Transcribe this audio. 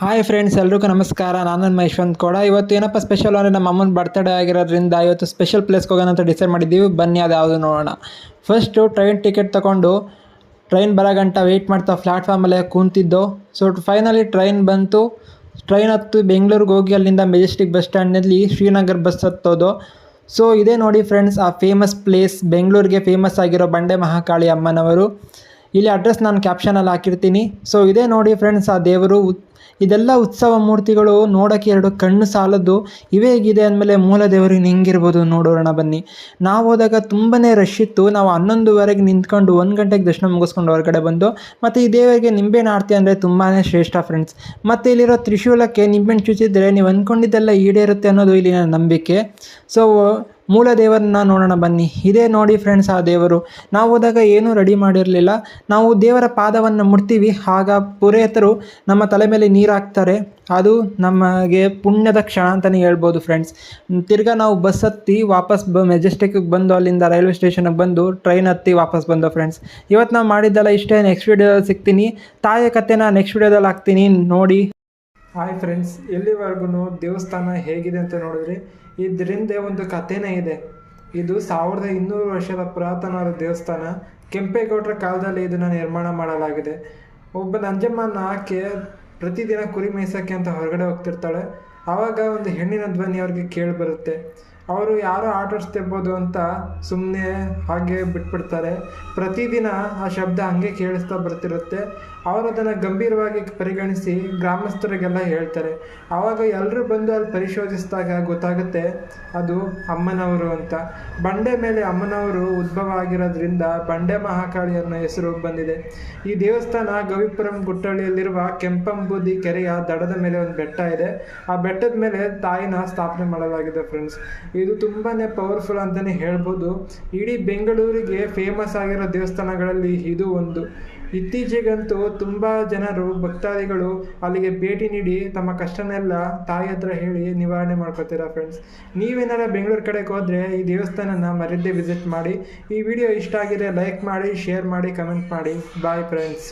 Hi friends ಎಲ್ರಿಗೂ ನಮಸ್ಕಾರ. ನಾನು ನನ್ನ ಯಶವಂತ್ ಕೂಡ. ಇವತ್ತು ಏನಪ್ಪ ಸ್ಪೆಷಲ್ ಅಂದರೆ ನಮ್ಮ ಅಮ್ಮನ ಬರ್ತ್ಡೇ ಆಗಿರೋದ್ರಿಂದ ಇವತ್ತು ಸ್ಪೆಷಲ್ ಪ್ಲೇಸ್ಗೆ ಹೋಗೋಣ ಅಂತ ಡಿಸೈಡ್ ಮಾಡಿದ್ದೀವಿ. ಬನ್ನಿ ಅದು ಯಾವುದು ನೋಡೋಣ. ಫಸ್ಟು ಟ್ರೈನ್ ಟಿಕೆಟ್ ತೊಗೊಂಡು ಟ್ರೈನ್ ಬರೋ ಗಂಟ ವೆಯ್ಟ್ ಮಾಡ್ತಾ ಪ್ಲ್ಯಾಟ್ಫಾರ್ಮಲ್ಲೇ ಕೂತಿದ್ದು. ಸೊ ಫೈನಲಿ ಟ್ರೈನ್ ಬಂತು. ಟ್ರೈನ್ ಹತ್ತು ಬೆಂಗಳೂರಿಗೆ ಹೋಗಿ ಅಲ್ಲಿಂದ ಮೆಜೆಸ್ಟಿಕ್ ಬಸ್ ಸ್ಟ್ಯಾಂಡ್ನಲ್ಲಿ ಶ್ರೀನಗರ್ ಬಸ್ ಹತ್ತೋದು. ಸೊ ಇದೇ ನೋಡಿ ಫ್ರೆಂಡ್ಸ್ ಆ ಫೇಮಸ್ ಪ್ಲೇಸ್ ಬೆಂಗಳೂರಿಗೆ ಫೇಮಸ್ ಆಗಿರೋ ಬಂಡೆ ಮಹಾಕಾಳಿ ಅಮ್ಮನವರು. ಇಲ್ಲಿ ಅಡ್ರೆಸ್ ನಾನು ಕ್ಯಾಪ್ಷನಲ್ಲಿ ಹಾಕಿರ್ತೀನಿ. ಸೊ ಇದೇ ನೋಡಿ ಫ್ರೆಂಡ್ಸ್ ಆ ದೇವರು ಇದೆಲ್ಲ ಉತ್ಸವ ಮೂರ್ತಿಗಳು ನೋಡೋಕ್ಕೆ ಎರಡು ಕಣ್ಣು ಸಾಲದ್ದು. ಇವೇ ಹೇಗಿದೆ ಅಂದಮೇಲೆ ಮೂಲ ದೇವರಿಗೆ ಹೆಂಗಿರ್ಬೋದು ನೋಡೋಣ ಬನ್ನಿ. ನಾವು ಹೋದಾಗ ತುಂಬಾ ರಶ್ ಇತ್ತು. ನಾವು ಹನ್ನೊಂದುವರೆಗೆ ನಿಂತ್ಕೊಂಡು ಒಂದು ಗಂಟೆಗೆ ದರ್ಶನ ಮುಗಿಸ್ಕೊಂಡು ಹೊರಗಡೆ ಬಂದು, ಮತ್ತು ಈ ದೇವರಿಗೆ ನಿಂಬೆಹಣ್ಣು ಆರತಿ ಅಂದರೆ ತುಂಬಾ ಶ್ರೇಷ್ಠ ಫ್ರೆಂಡ್ಸ್ ಮತ್ತು ಇಲ್ಲಿರೋ ತ್ರಿಶೂಲಕ್ಕೆ ನಿಂಬೆಹಣ್ಣು ಚುಚ್ಚಿದ್ರೆ ನೀವು ಅಂದ್ಕೊಂಡಿದ್ದೆಲ್ಲ ಈಡೇರುತ್ತೆ ಅನ್ನೋದು ಇಲ್ಲಿನ ನಂಬಿಕೆ. ಸೊ ಮೂಲ ದೇವರನ್ನ ನೋಡೋಣ ಬನ್ನಿ. ಇದೇ ನೋಡಿ ಫ್ರೆಂಡ್ಸ್ ಆ ದೇವರು. ನಾವು ಹೋದಾಗ ಏನೂ ರೆಡಿ ಮಾಡಿರಲಿಲ್ಲ. ನಾವು ದೇವರ ಪಾದವನ್ನು ಮುಟ್ತೀವಿ. ಆಗ ಪುರೇತರು ನಮ್ಮ ತಲೆ ಮೇಲೆ ನೀರು ಹಾಕ್ತಾರೆ. ಅದು ನಮಗೆ ಪುಣ್ಯದ ಕ್ಷಣ ಅಂತಲೇ ಹೇಳ್ಬೋದು ಫ್ರೆಂಡ್ಸ್ ತಿರ್ಗಾ ನಾವು ಬಸ್ ಹತ್ತಿ ವಾಪಸ್ ಬ ಮೆಜೆಸ್ಟಿಕ್ಗೆ ಬಂದು ಅಲ್ಲಿಂದ ರೈಲ್ವೆ ಸ್ಟೇಷನ್ಗೆ ಬಂದು ಟ್ರೈನ್ ಹತ್ತಿ ವಾಪಸ್ ಬಂದು ಫ್ರೆಂಡ್ಸ್ ಇವತ್ತು ನಾವು ಮಾಡಿದ್ದೆಲ್ಲ ಇಷ್ಟೇ. ನೆಕ್ಸ್ಟ್ ವೀಡಿಯೋದಲ್ಲಿ ಸಿಗ್ತೀನಿ. ತಾಯಿಯ ಕಥೆನ ನೆಕ್ಸ್ಟ್ ವೀಡಿಯೋದಲ್ಲಿ ಹಾಕ್ತೀನಿ. ನೋಡಿ. ಹಾಯ್ ಫ್ರೆಂಡ್ಸ್ ಎಲ್ಲಿವರೆಗೂ ದೇವಸ್ಥಾನ ಹೇಗಿದೆ ಅಂತ ನೋಡಿದ್ರಿ, ಇದರಿಂದ ಒಂದು ಕಥೆನೇ ಇದೆ. ಇದು ಸಾವಿರದ ಇನ್ನೂರು ವರ್ಷದ ಪುರಾತನವಾದ ದೇವಸ್ಥಾನ. ಕೆಂಪೇಗೌಡರ ಕಾಲದಲ್ಲಿ ಇದನ್ನು ನಿರ್ಮಾಣ ಮಾಡಲಾಗಿದೆ. ಒಬ್ಬ ನಂಜಮ್ಮನ ಆಕೆ ಪ್ರತಿದಿನ ಕುರಿ ಮೇಯ್ಸೋಕ್ಕೆ ಅಂತ ಹೊರಗಡೆ ಹೋಗ್ತಿರ್ತಾಳೆ. ಆವಾಗ ಒಂದು ಹೆಣ್ಣಿನ ಧ್ವನಿ ಅವ್ರಿಗೆ ಕೇಳಿ ಬರುತ್ತೆ. ಅವರು ಯಾರೋ ಆಟಾಡಿಸ್ತಿರ್ಬೋದು ಅಂತ ಸುಮ್ಮನೆ ಹಾಗೆ ಬಿಟ್ಬಿಡ್ತಾರೆ. ಪ್ರತಿದಿನ ಆ ಶಬ್ದ ಹಾಗೆ ಕೇಳಿಸ್ತಾ ಬರ್ತಿರುತ್ತೆ. ಅವರು ಅದನ್ನು ಗಂಭೀರವಾಗಿ ಪರಿಗಣಿಸಿ ಗ್ರಾಮಸ್ಥರಿಗೆಲ್ಲ ಹೇಳ್ತಾರೆ. ಆವಾಗ ಎಲ್ಲರೂ ಬಂದು ಅಲ್ಲಿ ಪರಿಶೋಧಿಸಿದಾಗ ಗೊತ್ತಾಗುತ್ತೆ ಅದು ಅಮ್ಮನವರು ಅಂತ. ಬಂಡೆ ಮೇಲೆ ಅಮ್ಮನವರು ಉದ್ಭವ ಆಗಿರೋದ್ರಿಂದ ಬಂಡೆ ಮಹಾಕಾಳಿ ಅನ್ನೋ ಹೆಸರು ಬಂದಿದೆ. ಈ ದೇವಸ್ಥಾನ ಗವಿಪುರಂ ಗುಟ್ಟಳ್ಳಿಯಲ್ಲಿರುವ ಕೆಂಪಂಬೂದಿ ಕೆರೆಯ ದಡದ ಮೇಲೆ ಒಂದು ಬೆಟ್ಟ ಇದೆ. ಆ ಬೆಟ್ಟದ ಮೇಲೆ ತಾಯಿನ ಸ್ಥಾಪನೆ ಮಾಡಲಾಗಿದೆ ಫ್ರೆಂಡ್ಸ್ ಇದು ತುಂಬಾ ಪವರ್ಫುಲ್ ಅಂತಲೇ ಹೇಳ್ಬೋದು. ಇಡೀ ಬೆಂಗಳೂರಿಗೆ ಫೇಮಸ್ ಆಗಿರೋ ದೇವಸ್ಥಾನಗಳಲ್ಲಿ ಇದು ಒಂದು. ಇತ್ತೀಚೆಗಂತೂ ತುಂಬ ಜನರು, ಭಕ್ತಾದಿಗಳು ಅಲ್ಲಿಗೆ ಭೇಟಿ ನೀಡಿ ತಮ್ಮ ಕಷ್ಟನೆಲ್ಲ ತಾಯಿ ಹತ್ರ ಹೇಳಿ ನಿವಾರಣೆ ಮಾಡ್ಕೋತೀರಾ ಫ್ರೆಂಡ್ಸ್ ನೀವೇನಾರ ಬೆಂಗಳೂರು ಕಡೆಗೆ ಹೋದರೆ ಈ ದೇವಸ್ಥಾನನ ಮರೆಯದೇ ವಿಸಿಟ್ ಮಾಡಿ. ಈ ವಿಡಿಯೋ ಇಷ್ಟ ಆಗಿದೆ ಲೈಕ್ ಮಾಡಿ ಶೇರ್ ಮಾಡಿ ಕಮೆಂಟ್ ಮಾಡಿ. Bye friends